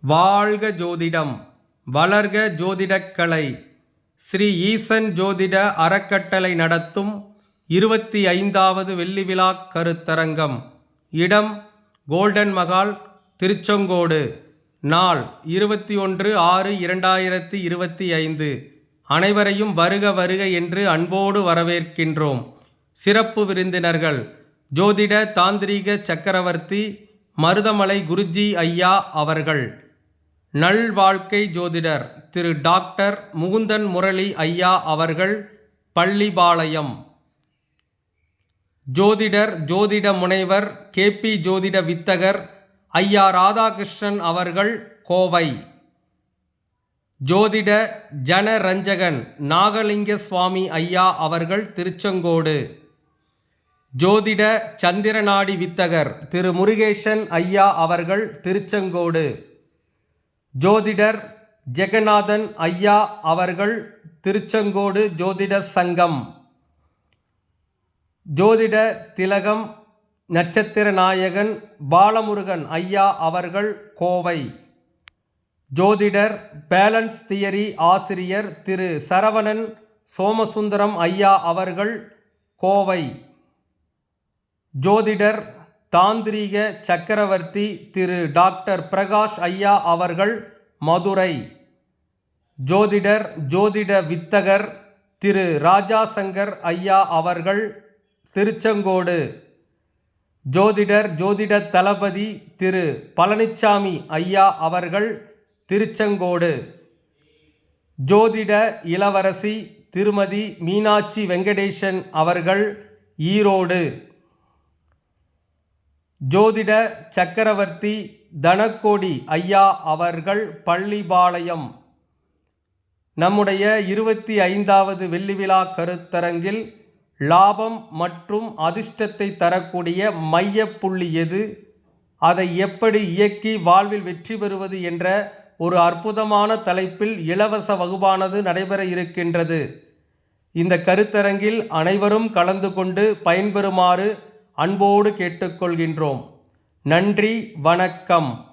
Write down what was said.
வாழ்க ஜோதிடம் வளர்க ஜோதிடக்கலை ஸ்ரீ ஈசன் ஜோதிட அறக்கட்டளை நடத்தும் இருபத்தி ஐந்தாவது வெள்ளி விழா கருத்தரங்கம். இடம் கோல்டன் மகால் திருச்செங்கோடு. நாள் இருபத்தி ஒன்று ஆறு இரண்டாயிரத்தி இருபத்தி ஐந்து அனைவரையும் வருக வருக என்று அன்போடு வரவேற்கின்றோம். சிறப்பு விருந்தினர்கள் ஜோதிட தாந்திரீக சக்கரவர்த்தி மருதமலை குருஜி ஐயா அவர்கள். நல்வாழ்க்கை ஜோதிடர் திரு டாக்டர் முகுந்தன் முரளி ஐயா அவர்கள் பள்ளிபாளையம். ஜோதிடர் ஜோதிட முனைவர் கேபி ஜோதிட வித்தகர் ஐயா ராதாகிருஷ்ணன் அவர்கள் கோவை. ஜோதிட ஜனரஞ்சகன் நாகலிங்க சுவாமி ஐயா அவர்கள் திருச்செங்கோடு. ஜோதிட சந்திரநாடி வித்தகர் திரு முருகேசன் ஐயா அவர்கள் திருச்செங்கோடு. ஜோதிடர் ஜெகநாதன் ஐயா அவர்கள் திருச்செங்கோடு ஜோதிட சங்கம். ஜோதிட திலகம் நட்சத்திர நாயகன் பாலமுருகன் ஐயா அவர்கள் கோவை. ஜோதிடர் பேலன்ஸ் தியரி ஆசிரியர் திரு சரவணன் சோமசுந்தரம் ஐயா அவர்கள் கோவை. ஜோதிடர் தாந்திரீக சக்கரவர்த்தி திரு டாக்டர் பிரகாஷ் ஐயா அவர்கள் மதுரை. ஜோதிடர் ஜோதிட வித்தகர் திரு ராஜாசங்கர் ஐயா அவர்கள் திருச்செங்கோடு. ஜோதிடர் ஜோதிட தளபதி திரு பழனிச்சாமி ஐயா அவர்கள் திருச்செங்கோடு. ஜோதிட இளவரசி திருமதி மீனாட்சி வெங்கடேசன் அவர்கள் ஈரோடு. ஜோதிட சக்கரவர்த்தி தனக்கோடி ஐயா அவர்கள் பள்ளிபாளையம். நம்முடைய இருபத்தி ஐந்தாவது வெள்ளி விழா கருத்தரங்கில் லாபம் மற்றும் அதிர்ஷ்டத்தை தரக்கூடிய மையப்புள்ளி எது? அதை எப்படி இயக்கி வாழ்வில் வெற்றி பெறுவது என்ற ஒரு அற்புதமான தலைப்பில் இலவச வகுப்பானது நடைபெற இருக்கின்றது. இந்த கருத்தரங்கில் அனைவரும் கலந்து கொண்டு பயன்பெறுமாறு அன்போடு கேட்டுக்கொள்கின்றோம். நன்றி வணக்கம்.